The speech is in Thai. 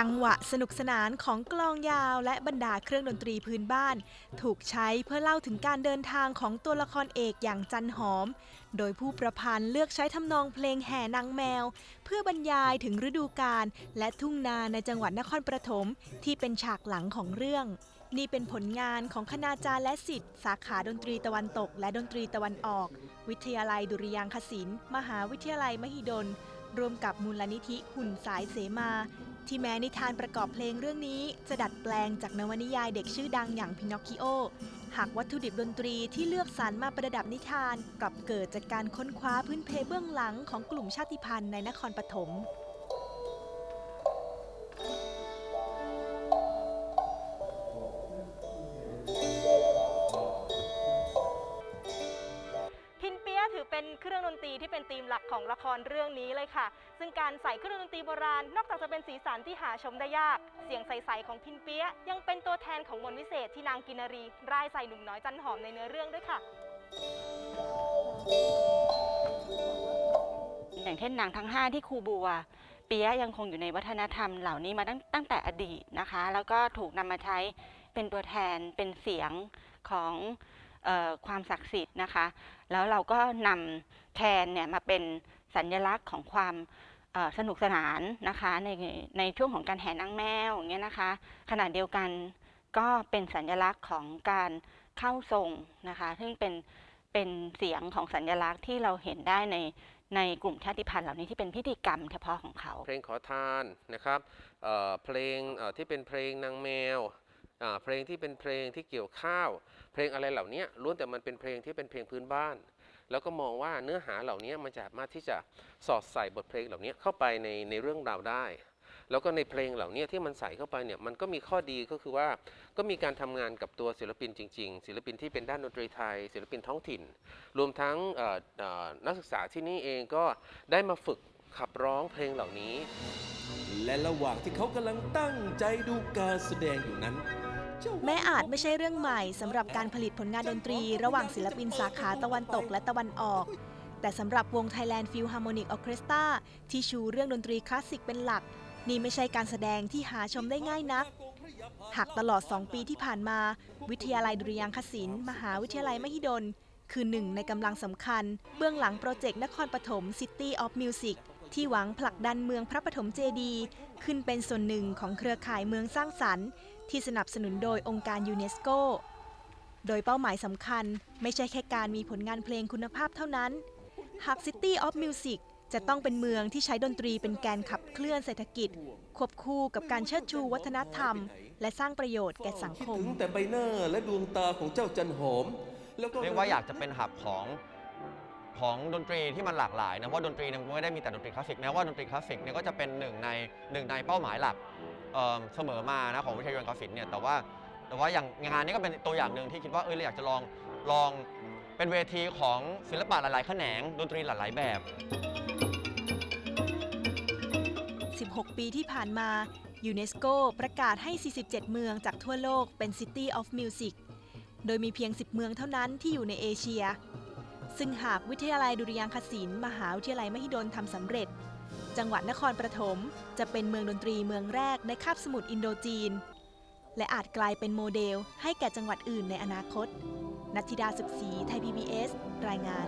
จังหวะสนุกสนานของกลองยาวและบรรดาเครื่องดนตรีพื้นบ้าน ถูกใช้เพื่อเล่าถึงการเดินทางของตัวละครเอกอย่างจันหอม โดยผู้ประพันธ์เลือกใช้ทำนองเพลงแห่นางแมว เพื่อบรรยายถึงฤดูกาลและทุ่งนาในจังหวัดนครปฐมที่เป็นฉากหลังของเรื่องนี่เป็นผลงานของคณาจารย์และศิษย์สาขาดนตรีตะวันตก และดนตรีตะวันออก วิทยาลัยดุริยางคศิลป์มหาวิทยาลัยมหิดล ร่วมกับมูลนิธิหุ่นสายเสมา ที่แม้นิทานประกอบเพลงเรื่องนี้จะดัดแปลงจากนวนิยายเด็กชื่อดังอย่างพินอคคิโอ หากวัตถุดิบดนตรีที่เลือกสรรมาประดับนิทาน กลับเกิดจากการค้นคว้าพื้นเพเบื้องหลังของกลุ่มชาติพันธุ์ในนครปฐม นตรีที่เป็นธีมหลักของละครเรื่องนี้เลยค่ะ ซึ่งการใส่เครื่องดนตรีโบราณ นอกจากจะเป็นสีสันที่หาชมได้ยาก เสียงใสๆของพินเปียยังเป็นตัวแทนของมนต์วิเศษที่นางกินารีร่ายใส่หนุ่มน้อยจันหอมในเนื้อเรื่องด้วยค่ะ อย่างเช่นหนังทั้ง 5 ที่ครูบัวเปียยังคงอยู่ในวัฒนธรรมเหล่านี้มาตั้งตั้งแต่อดีตนะคะ แล้วก็ถูกนำมาใช้เป็นตัวแทนเป็นเสียงของ ความศักดิ์สิทธิ์นะคะ แล้วเราก็นำแคนเนี่ยมาเป็นสัญลักษณ์ของความสนุกสนานนะคะในในช่วงของการแห่นางแมวอย่างเงี้ยนะคะขณะเดียวกันก็เป็นสัญลักษณ์ของการเข้าทรงนะคะ ซึ่งเป็นเป็นเสียงของสัญลักษณ์ที่เราเห็นได้ในในกลุ่มชาติพันธุ์เหล่านี้ที่เป็นพิธีกรรมเฉพาะของเขา เพลงขอทานนะครับเเพลงที่เป็นเพลงนางแมว เพลงที่เป็นเพลงที่เกี่ยวข้าว เพลงอะไรเหล่านี้ล้วนแต่มันเป็นเพลงที่เป็นเพลงพื้นบ้าน แล้วก็มองว่าเนื้อหาเหล่านี้มันจะสามารถที่จะสอดใส่บทเพลงเหล่านี้เข้าไปในในเรื่องราวได้ แล้วก็ในเพลงเหล่านี้ที่มันใส่เข้าไปเนี่ยมันก็มีข้อดีก็คือว่าก็มีการทำงานกับตัวศิลปินจริง ๆ ศิลปินที่เป็นด้านดนตรีไทย ศิลปินท้องถิ่น รวมทั้งนักศึกษาที่นี่เองก็ได้มาฝึกขับร้องเพลงเหล่านี้และระหว่างที่เขากำลังตั้งใจดูการแสดงอยู่นั้น แม้อาจไม่ใช่เรื่องใหม่สำหรับการผลิตผลงานดนตรี ระหว่างศิลปินสาขาตะวันตกและตะวันออก แต่สำหรับวง Thailand Philharmonic Orchestra ที่ชูเรื่องดนตรีคลาสสิกเป็นหลัก นี่ไม่ใช่การแสดงที่หาชมได้ง่ายนัก หากตลอด 2 ปีที่ผ่านมา วิทยาลัยดุริยางคศิลป์มหาวิทยาลัยมหิดล คือหนึ่งในกำลังสำคัญ เบื้องหลังโปรเจกต์นครปฐม City of Music ที่หวังผลักดันเมืองพระปฐมเจดีย์ขึ้นเป็นส่วนหนึ่งของเครือข่ายเมืองสร้างสรรค์ ที่สนับสนุนโดยองค์การยูเนสโก โดยเป้าหมายสำคัญไม่ใช่แค่การมีผลงานเพลงคุณภาพเท่านั้น หาก City of Music จะต้องเป็นเมืองที่ใช้ดนตรีเป็นแกนขับเคลื่อนเศรษฐกิจ ควบคู่กับการเชิดชูวัฒนธรรม และสร้างประโยชน์แก่สังคม ถึงแต่ใบหน้าและดวงตาของเจ้าจันหอม แล้วก็ เรียกว่าอยากจะเป็นหับของ ของดนตรีที่มันหลากหลายนะเพราะดนตรีเนี่ยมันไม่ได้มีแต่ดนตรีคลาสสิกแม้ว่าดนตรีคลาสสิกเนี่ยก็จะเป็นหนึ่งในหนึ่งในเป้าหมายหลักเเสมอมานะของวิทยาลัยกศิลป์เนี่ยแต่ว่าแต่ว่าอย่างงานนี้ก็เป็นตัวอย่างหนึ่งที่คิดว่าเออเราอยากจะลองลองเป็นเวทีของศิลปะหลายๆแขนงดนตรีหลาย ๆ แบบ 16 ปีที่ผ่านมายูเนสโกประกาศให้ 47 เมืองจากทั่วโลกเป็น City of Music โดยมีเพียง 10 เมืองเท่านั้นที่อยู่ในเอเชีย ซึ่งหากวิทยาลัยดุริยางคศิลป์มหาวิทยาลัยมหิดลทำสำเร็จ จังหวัดนครปฐมจะเป็นเมืองดนตรีเมืองแรกในคาบสมุทรอินโดจีน และอาจกลายเป็นโมเดลให้แก่จังหวัดอื่นในอนาคต นัทธิดาสุขศรีไทย PBS รายงาน